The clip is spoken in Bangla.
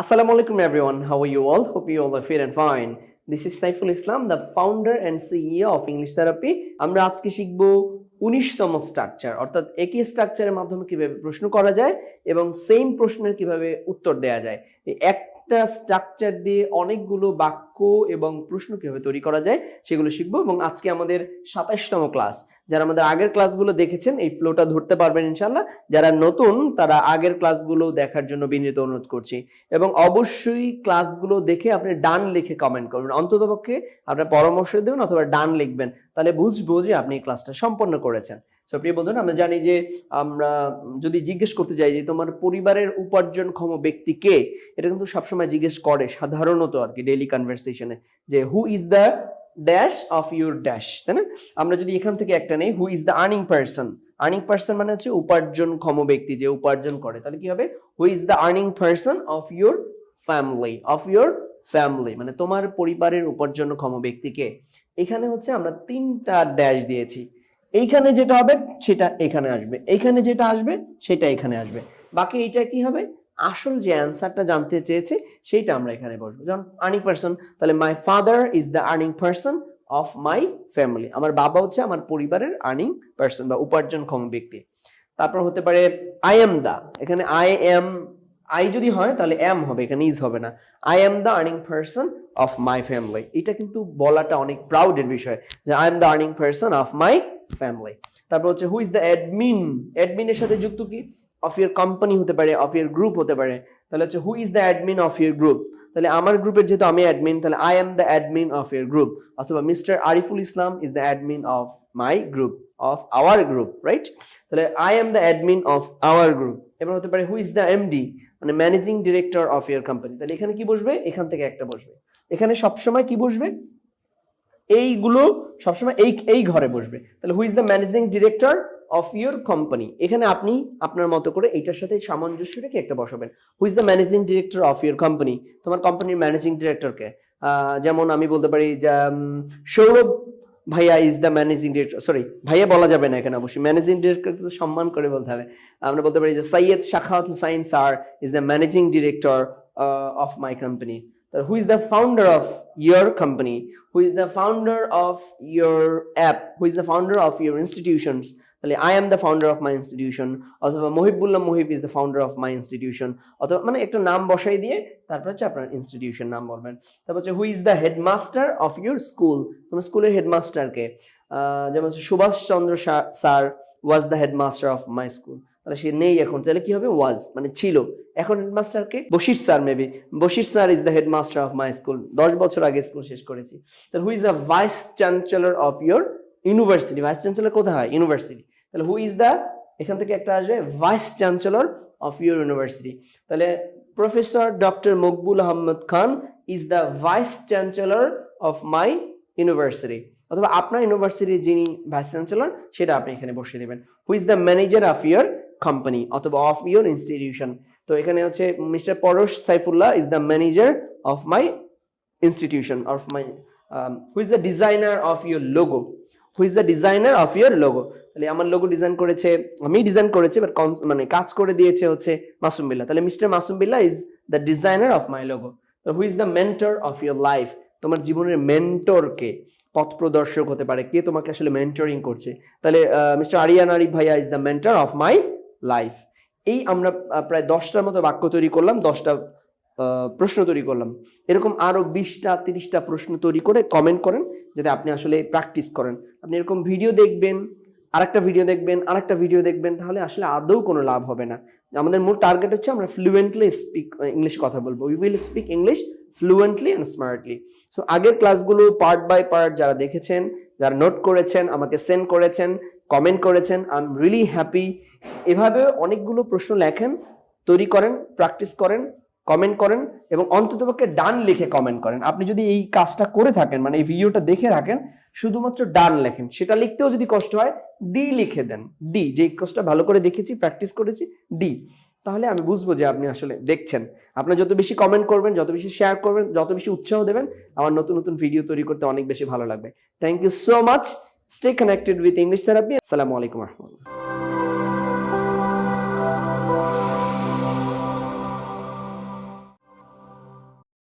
Assalamu alaikum everyone. How are you all? Hope you all are fit and fine. This is Saiful Islam, the founder and CEO of English Therapy. আমরা আজকে শিখব উনিশতম স্ট্রাকচার অর্থাৎ একই স্ট্রাকচারের মাধ্যমে কীভাবে প্রশ্ন করা যায় এবং সেম প্রশ্নের কীভাবে উত্তর দেয়া যায় একটা স্ট্রাকচার দিয়ে অনেকগুলো বাক্য এবং প্রশ্ন কীভাবে তৈরি করা যায় সেগুলো শিখব এবং আজকে আমাদের সাতাশতম ক্লাস। যারা আমাদের আগের ক্লাসগুলো দেখেছেন, এই ফ্লোটা ধরতে পারবেন ইনশাল্লাহ যারা নতুন, তারা আগের ক্লাসগুলো দেখার জন্য বিনীত অনুরোধ করছি। এবং অবশ্যই ক্লাসগুলো দেখে আপনি ডান লিখে কমেন্ট করবেন। অন্ততপক্ষে আপনার পরামর্শ দেবেন অথবা ডান লিখবেন। তাহলে বুঝব যে আপনি এই ক্লাসটা সম্পন্ন করেছেন। তো প্রিয় বন্ধুরা, আমরা জানি যে আমরা যদি জিজ্ঞেস করতে যাই যে তোমার পরিবারের উপার্জনক্ষম ব্যক্তি কে? এটা কিন্তু সবসময় জিজ্ঞেস করে, সাধারণত আর কি ডেইলি কনভারসেশনে যে who is the dash of your dash তাই না? আমরা যদি এখান থেকে একটা নেই who is the earning person earning person মানে হচ্ছে উপার্জনক্ষম ব্যক্তি যে উপার্জন করে। তাহলে কি হবে? Who is the earning person of your family of your family মানে তোমার পরিবারের উপার্জনক্ষম ব্যক্তিকে। এখানে হচ্ছে আমরা তিনটা ড্যাশ দিয়েছি। এইখানে যেটা হবে, সেটা এখানে আসবে। এইখানে যেটা আসবে, সেটা এখানে আসবে। বাকি এইটা কি হবে? আসল যে অ্যান্সারটা জানতে চেয়েছে, সেইটা আমরা এখানে বসবো। যেমন আর্নিং পার্সন তাহলে my father is the earning person of my family আমার বাবা হচ্ছে আমার পরিবারের আর্নিং পার্সন বা উপার্জনক্ষম ব্যক্তি। তারপর হতে পারে আই এম দা এখানে আই এম আই যদি হয়, তাহলে এম হবে, এখানে ইজ হবে না। I am the earning person of my family এটা কিন্তু বলাটা অনেক প্রাউডের বিষয়, যে I am the earning person of my family তারপর হচ্ছে হু ইজ দ্য অ্যাডমিন অ্যাডমিনের সাথে যুক্ত কি? অফ ইয়ার কোম্পানি হতে পারে অফ ইয়ার গ্রুপ হতে পারে। তাহলে হচ্ছে who is the admin of your group তাহলে আমার গ্রুপের যেহেতু আমি অ্যাডমিন তাহলে I am the admin of your group অথবা mister Ariful Islam is the admin of my group of our group right তাহলে I am the admin of our group এবার হতে পারে হু ইজ দ্য এমডি মানে managing director of your company তাহলে এখানে কি বসবে? এখান থেকে একটা বসবে। এখানে সবসময় কি বসবে? এইগুলো সবসময় এই এই ঘরে বসবে। তাহলে who is the managing director of your company এখানে আপনি আপনার মতো করে এইটার সাথে সামঞ্জস্য রেখে একটা বসাবেন। Who is the managing director of your company তোমার কোম্পানির ম্যানেজিং ডিরেক্টরকে যেমন আমি বলতে পারি সৌরভ ভাইয়া is the managing director sorry ভাইয়া বলা যাবে না এখানে অবশ্যই। ম্যানেজিং ডিরেক্টরকে তো সম্মান করে বলতে হবে। আমরা বলতে পারি যে Syed Shakhawat Hussain sir is the managing director of my company who is the founder of your company who is the founder of your app who the founder of your institutions তাহলে I am the founder of my institution অথবা Mohibullah Mohib is the founder of my institution অথবা মানে একটা নাম বসাই দিয়ে তারপর হচ্ছে আপনার ইনস্টিটিউশন নাম বলবেন। তারপর হচ্ছে who is the headmaster of your school তোমার স্কুলের হেডমাস্টারকে যেমন হচ্ছে Subhash Chandra sir was the headmaster of my school তাহলে সে নেই এখন। তাহলে কি হবে? ওয়াজ মানে ছিল। এখন হেডমাস্টারকে Bashir sir maybe Bashir sir is the headmaster of my school দশ বছর আগে স্কুল শেষ করেছি। তাহলে who is the vice chancellor of your university vice chancellor কোথায় হয়? ইউনিভার্সিটি তাহলে হু ইজ দ্য এখান থেকে একটা আসবে। Vice chancellor of your university তাহলে professor doctor Maqbul Ahmad Khan is the vice chancellor of my university অথবা আপনার ইউনিভার্সিটির যিনি ভাইস চ্যান্সেলর সেটা আপনি এখানে বসিয়ে দেবেন। Who is the manager of your company অথবা অফ ইউর ইনস্টিটিউশন তো এখানে হচ্ছে mister Porosh Saifullah is the manager of my institution of my who is the designer of your logo who is the designer of your logo তাহলে আমার লোগো ডিজাইন করেছে, আমি ডিজাইন করেছি বাট কনস মানে কাজ করে দিয়েছে হচ্ছে মাসুম বিল্লাহ। তাহলে mister Masum Billah is the designer of my logo who is the mentor of your life তোমার জীবনের মেন্টরকে পথ প্রদর্শক হতে পারে। কে তোমাকে আসলে মেন্টরিং করছে? তাহলে মিস্টার আরিয়ান আরিফ ভাইয়া is the mentor of my life এই আমরা প্রায় দশটার মতো বাক্য তৈরি করলাম, দশটা প্রশ্ন তৈরি করলাম। এরকম আরও বিশটা, তিরিশটা প্রশ্ন তৈরি করে কমেন্ট করেন, যাতে আপনি আসলে প্র্যাকটিস করেন। আপনি এরকম ভিডিও দেখবেন, আরেকটা ভিডিও দেখবেন, আরেকটা ভিডিও দেখবেন, তাহলে আসলে আদৌ কোনো লাভ হবে না। আমাদের মূল টার্গেট হচ্ছে আমরা ফ্লুয়েন্টলি স্পিক ইংলিশ কথা বলব। We will speak English fluently and smartly so আগের ক্লাসগুলো পার্ট বাই পার্ট যারা দেখেছেন, যারা নোট করেছেন, আমাকে সেন্ড করেছেন কমেন্ট করেছেন আই এম রিয়েলি হ্যাপি এভাবে অনেকগুলো প্রশ্ন লেখেন, তৈরি করেন প্র্যাকটিস করেন কমেন্ট করেন এবং অন্ততপক্ষে ডান লিখে কমেন্ট করেন। আপনি যদি এই কাজটা করে থাকেন মানে এই ভিডিওটা দেখে রাখেন, শুধুমাত্র ডান লেখেন। সেটা লিখতেও যদি কষ্ট হয় ডি লিখে দেন। ডি যে কাজটা ভালো করে দেখেছি প্র্যাকটিস করেছি ডি তাহলে আমি বুঝব যে আপনি আসলে দেখছেন। আপনার যত বেশি কমেন্ট করবেন, যত বেশি শেয়ার করবেন, যত বেশি উৎসাহ দেবেন, আমার নতুন নতুন ভিডিও তৈরি করতে অনেক বেশি ভালো লাগবে। Thank you so much stay connected with English therapy আসসালামু আলাইকুম রহমতুল্লাহ